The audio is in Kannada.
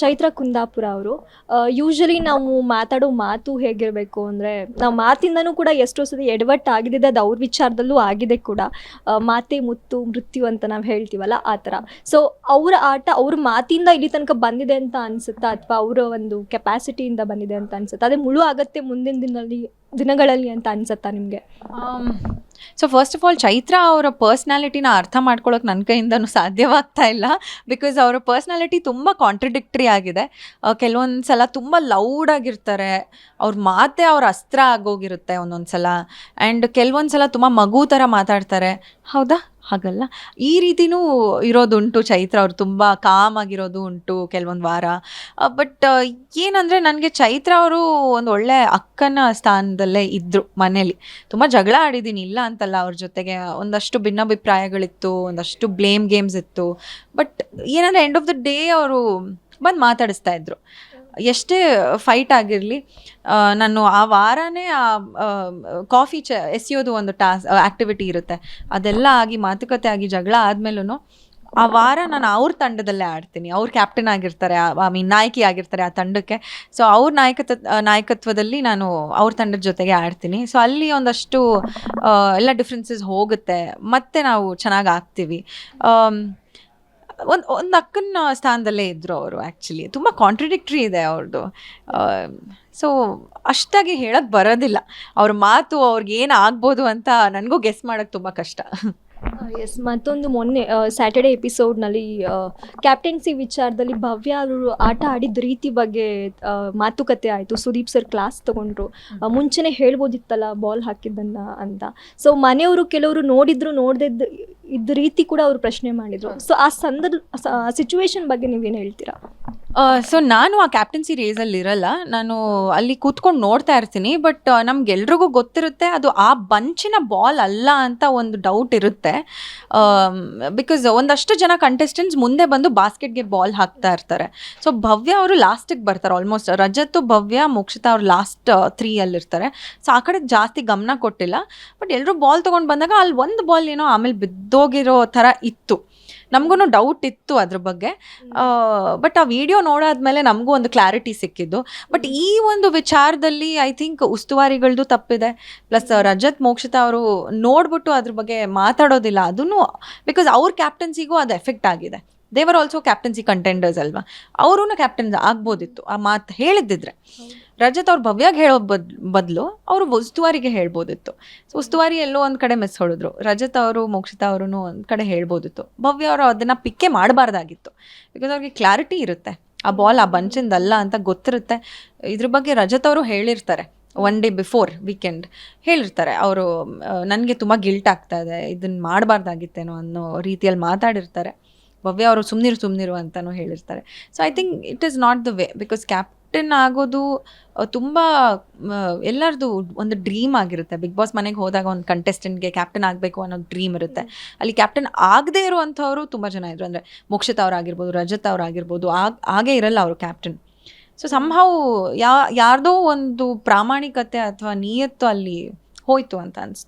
ಚೈತ್ರ ಕುಂದಾಪುರ ಅವರು. ಯೂಶಲಿ ನಾವು ಮಾತಾಡೋ ಮಾತು ಹೇಗಿರಬೇಕು ಅಂದರೆ, ನಾವು ಮಾತಿಂದನೂ ಕೂಡ ಎಷ್ಟೋ ಸತಿ ಎಡವಟ್ಟು ಆಗಿದೆ ಅದು ಅವ್ರ ವಿಚಾರದಲ್ಲೂ ಆಗಿದೆ ಕೂಡ. ಮಾತೆ ಮುತ್ತು ಮೃತ್ಯು ಅಂತ ನಾವು ಹೇಳ್ತೀವಲ್ಲ ಆ ಥರ. ಸೊ ಅವರ ಆಟ ಅವ್ರ ಮಾತಿಂದ ಇಲ್ಲಿ ತನಕ ಬಂದಿದೆ ಅಂತ ಅನಿಸುತ್ತಾ ಅಥವಾ ಅವರ ಒಂದು ಕೆಪಾಸಿಟಿಯಿಂದ ಬಂದಿದೆ ಅಂತ ಅನಿಸುತ್ತಾ? ಅದೇ ಮುಳು ಆಗತ್ತೆ ಮುಂದಿನ ದಿನದಲ್ಲಿ ದಿನಗಳಲ್ಲಿ ಅಂತ ಅನಿಸುತ್ತಾ ನಿಮಗೆ? So first of all Chaitra ಅವರ ಪರ್ಸ್ನಾಲಿಟಿನ ಅರ್ಥ ಮಾಡ್ಕೊಳ್ಳೋಕೆ ನನ್ನ ಕೈಯಿಂದನೂ ಸಾಧ್ಯವಾಗ್ತಾ ಇಲ್ಲ. ಬಿಕಾಸ್ ಅವರ ಪರ್ಸ್ನಾಲಿಟಿ ತುಂಬ ಕಾಂಟ್ರಡಿಕ್ಟ್ರಿ ಆಗಿದೆ. ಕೆಲವೊಂದು ಸಲ ತುಂಬ ಲೌಡ್ ಆಗಿರ್ತಾರೆ. ಅವ್ರ ಮಾತೇ ಅವ್ರ ಅಸ್ತ್ರ ಆಗೋಗಿರುತ್ತೆ ಒಂದೊಂದು ಸಲ ಆ್ಯಂಡ್ ಕೆಲವೊಂದು ಸಲ ತುಂಬ ಮಗು ಥರ ಮಾತಾಡ್ತಾರೆ. ಹೌದಾ? ಹಾಗಲ್ಲ. ಈ ರೀತಿನೂ ಇರೋದುಂಟು ಚೈತ್ರ ಅವ್ರು, ತುಂಬ ಕಾಮ್ ಆಗಿರೋದು ಉಂಟು ಕೆಲವೊಂದು ವಾರ. ಬಟ್ ಏನಂದರೆ ನನಗೆ ಚೈತ್ರ ಅವರು ಒಂದು ಒಳ್ಳೆ ಅಕ್ಕನ ಸ್ಥಾನದಲ್ಲೇ ಇದ್ದರು ಮನೇಲಿ. ತುಂಬ ಜಗಳ ಆಡಿದ್ದೀನಿ ಇಲ್ಲ ಅಂತಲ್ಲ ಅವ್ರ ಜೊತೆಗೆ. ಒಂದಷ್ಟು ಭಿನ್ನಾಭಿಪ್ರಾಯಗಳಿತ್ತು, ಒಂದಷ್ಟು ಬ್ಲೇಮ್ ಗೇಮ್ಸ್ ಇತ್ತು. ಬಟ್ ಏನಂದರೆ ಎಂಡ್ ಆಫ್ ದ ಡೇ ಅವರು ಬಂದು ಮಾತಾಡಿಸ್ತಾ ಇದ್ರು. ಎಷ್ಟೇ ಫೈಟ್ ಆಗಿರಲಿ ನಾನು ಆ ವಾರನೇ ಆ ಕಾಫಿ ಚ, ಎಸೆಯೋದು ಒಂದು ಟಾಸ್ ಆ್ಯಕ್ಟಿವಿಟಿ ಇರುತ್ತೆ. ಅದೆಲ್ಲ ಆಗಿ, ಮಾತುಕತೆ ಆಗಿ ಜಗಳ ಆದ್ಮೇಲೂ ಆ ವಾರ ನಾನು ಅವ್ರ ತಂಡದಲ್ಲೇ ಆಡ್ತೀನಿ. ಅವ್ರು ಕ್ಯಾಪ್ಟನ್ ಆಗಿರ್ತಾರೆ ಐ ಮೀನ್ ನಾಯಕಿ ಆಗಿರ್ತಾರೆ ಆ ತಂಡಕ್ಕೆ. ಸೊ ಅವ್ರ ನಾಯಕತ್ವ ನಾಯಕತ್ವದಲ್ಲಿ ನಾನು ಅವ್ರ ತಂಡದ ಜೊತೆಗೆ ಆಡ್ತೀನಿ. ಸೊ ಅಲ್ಲಿ ಒಂದಷ್ಟು ಎಲ್ಲ ಡಿಫ್ರೆನ್ಸಸ್ ಹೋಗುತ್ತೆ. ಮತ್ತೆ ನಾವು ಚೆನ್ನಾಗಿ ಆಗ್ತೀವಿ. ಒಂದು ಒಂದು ಅಕ್ಕನ ಸ್ಥಾನದಲ್ಲೇ ಇದ್ದರು ಅವರು ಆ್ಯಕ್ಚುಲಿ ತುಂಬ ಕಾಂಟ್ರಡಿಕ್ಟ್ರಿ ಇದೆ ಅವ್ರದ್ದು ಸೊ ಅಷ್ಟಾಗಿ ಹೇಳಕ್ಕೆ ಬರೋದಿಲ್ಲ. ಅವ್ರ ಮಾತು ಅವ್ರಿಗೆ ಏನು ಆಗ್ಬೋದು ಅಂತ ನನಗೂ ಗೆಸ್ ಮಾಡೋಕ್ಕೆ ತುಂಬ ಕಷ್ಟ. ಎಸ್ ಮತ್ತೊಂದು ಮೊನ್ನೆ ಸ್ಯಾಟರ್ಡೆ ಎಪಿಸೋಡ್ನಲ್ಲಿ ಕ್ಯಾಪ್ಟನ್ಸಿ ವಿಚಾರದಲ್ಲಿ ಭವ್ಯ ಅವರು ಆಟ ಆಡಿದ ರೀತಿ ಬಗ್ಗೆ ಮಾತುಕತೆ ಆಯಿತು. ಸುದೀಪ್ ಸರ್ ಕ್ಲಾಸ್ ತಗೊಂಡ್ರು. ಮುಂಚೆನೆ ಹೇಳ್ಬೋದಿತ್ತಲ್ಲ ಬಾಲ್ ಹಾಕಿದ್ದನ್ನ ಅಂತ. ಸೊ ಮನೆಯವರು ಕೆಲವರು ನೋಡಿದ್ರು, ನೋಡ್ದಿದ್ದ ಇದ್ದ ರೀತಿ ಕೂಡ ಅವರು ಪ್ರಶ್ನೆ ಮಾಡಿದ್ರು. ಸೊ ಆ ಸಂದರ್ಭ ಸಿಚುವೇಶನ್ ಬಗ್ಗೆ ನೀವೇನು ಹೇಳ್ತೀರಾ? ಸೊ ನಾನು ಆ ಕ್ಯಾಪ್ಟನ್ಸಿ ರೇಸಲ್ಲಿ ಇರಲ್ಲ, ನಾನು ಅಲ್ಲಿ ಕೂತ್ಕೊಂಡು ನೋಡ್ತಾ ಇರ್ತೀನಿ ಬಟ್ ನಮ್ಗೆಲ್ರಿಗೂ ಗೊತ್ತಿರುತ್ತೆ ಅದು ಆ ಬಂಚಿನ ಬಾಲ್ ಅಲ್ಲ ಅಂತ ಒಂದು ಡೌಟ್ ಇರುತ್ತೆ. ಬಿಕಾಸ್ ಒಂದಷ್ಟು ಜನ ಕಂಟೆಸ್ಟೆಂಟ್ಸ್ ಮುಂದೆ ಬಂದು ಬಾಸ್ಕೆಟ್ಗೆ ಬಾಲ್ ಹಾಕ್ತಾ ಇರ್ತಾರೆ. ಸೊ ಭವ್ಯ ಅವರು ಲಾಸ್ಟಿಗೆ ಬರ್ತಾರೆ ಆಲ್ಮೋಸ್ಟ್ ರಜತ್, ಭವ್ಯ, ಮೋಕ್ಷಿತಾ ಅವ್ರು ಲಾಸ್ಟ್ ತ್ರೀ ಅಲ್ಲಿರ್ತಾರೆ ಸೊ ಆ ಕಡೆ ಜಾಸ್ತಿ ಗಮನ ಕೊಟ್ಟಿಲ್ಲ ಬಟ್ ಎಲ್ಲರೂ ಬಾಲ್ ತೊಗೊಂಡು ಬಂದಾಗ ಅಲ್ಲಿ ಒಂದು ಬಾಲ್ ಏನೋ ಆಮೇಲೆ ಬಿದ್ದೋಗಿರೋ ಥರ ಇತ್ತು. ನಮಗೂ ಡೌಟ್ ಇತ್ತು ಅದ್ರ ಬಗ್ಗೆ. ಬಟ್ ಆ ವಿಡಿಯೋ ನೋಡಾದ್ಮೇಲೆ ನಮಗೂ ಒಂದು ಕ್ಲಾರಿಟಿ ಸಿಕ್ಕಿದ್ದು. ಬಟ್ ಈ ಒಂದು ವಿಚಾರದಲ್ಲಿ ಐ ಥಿಂಕ್ ಉಸ್ತುವಾರಿಗಳದ್ದು ತಪ್ಪಿದೆ. ಪ್ಲಸ್ ರಜತ್ ಮೋಕ್ಷಿತಾ ಅವರು ನೋಡ್ಬಿಟ್ಟು ಅದ್ರ ಬಗ್ಗೆ ಮಾತಾಡೋದಿಲ್ಲ. ಅದನ್ನು ಬಿಕಾಸ್ ಅವ್ರ ಕ್ಯಾಪ್ಟನ್ಸಿಗೂ ಅದು ಎಫೆಕ್ಟ್ ಆಗಿದೆ. ದೇವರ್ ಆಲ್ಸೋ ಕ್ಯಾಪ್ಟನ್ಸಿ ಕಂಟೆಂಡರ್ಸ್ ಅಲ್ವಾ? ಅವರೂ ಕ್ಯಾಪ್ಟನ್ ಆಗ್ಬೋದಿತ್ತು, ಆ ಮಾತು ಹೇಳಿದ್ದಿದ್ರೆ. ರಜತ್ ಅವ್ರು ಭವ್ಯಾಗಿ ಹೇಳೋ ಬದ್, ಬದಲು ಅವರು ಉಸ್ತುವಾರಿಗೆ ಹೇಳ್ಬೋದಿತ್ತು. ಸೊ ಉಸ್ತುವಾರಿ ಎಲ್ಲೋ ಒಂದು ಕಡೆ ಮಿಸ್ ಹೊಡೆದ್ರು. ರಜತ್ ಅವರು, ಮೋಕ್ಷಿತಾ ಅವರು ಒಂದು ಕಡೆ ಹೇಳ್ಬೋದಿತ್ತು. ಭವ್ಯ ಅವರು ಅದನ್ನು ಪಿಕ್ಕೆ ಮಾಡಬಾರ್ದಾಗಿತ್ತು. ಬಿಕಾಸ್ ಅವ್ರಿಗೆ ಕ್ಲಾರಿಟಿ ಇರುತ್ತೆ. ಆ ಬಾಲ್ ಆ ಬಂಚಿಂದಲ್ಲ ಅಂತ ಗೊತ್ತಿರುತ್ತೆ. ಇದ್ರ ಬಗ್ಗೆ ರಜತ್ ಅವರು ಹೇಳಿರ್ತಾರೆ. ಒನ್ ಡೇ ಬಿಫೋರ್ ವೀಕೆಂಡ್ ಹೇಳಿರ್ತಾರೆ. ಅವರು ನನಗೆ ತುಂಬ ಗಿಲ್ಟ್ ಆಗ್ತಾ ಇದೆ. ಇದನ್ನು ಮಾಡಬಾರ್ದಾಗಿತ್ತೇನೋ ಅನ್ನೋ ರೀತಿಯಲ್ಲಿ ಮಾತಾಡಿರ್ತಾರೆ. ಭವ್ಯ ಅವರು ಸುಮ್ಮನಿರು ಸುಮ್ಮನಿರು ಅಂತಲೂ ಹೇಳಿರ್ತಾರೆ. So I think it is not the way because captain ಆಗೋದು ತುಂಬ ಎಲ್ಲರದು ಒಂದು ಡ್ರೀಮ್ ಆಗಿರುತ್ತೆ. ಬಿಗ್ ಬಾಸ್ ಮನೆಗೆ ಹೋದಾಗ ಒಂದು ಕಂಟೆಸ್ಟೆಂಟ್ಗೆ ಕ್ಯಾಪ್ಟನ್ ಆಗಬೇಕು ಅನ್ನೋ ಡ್ರೀಮ್ ಇರುತ್ತೆ. ಅಲ್ಲಿ ಕ್ಯಾಪ್ಟನ್ ಆಗದೇ ಇರುವಂಥವ್ರು ತುಂಬ ಜನ ಇದ್ರು. ಅಂದರೆ ಮೋಕ್ಷಿತ್ ಅವರಾಗಿರ್ಬೋದು ರಜತ್ ಅವರಾಗಿರ್ಬೋದು ಆಗ ಹಾಗೇ ಇರಲ್ಲ ಅವರು ಕ್ಯಾಪ್ಟನ್ ಸೊ ಸಂಭಾವ್ ಯಾ, ಯಾರ್ದೋ ಒಂದು ಪ್ರಾಮಾಣಿಕತೆ ಅಥವಾ ನಿಯತ್ತು ಅಲ್ಲಿ ಹೋಯ್ತು ಅಂತ ಅನ್ಸ್ತು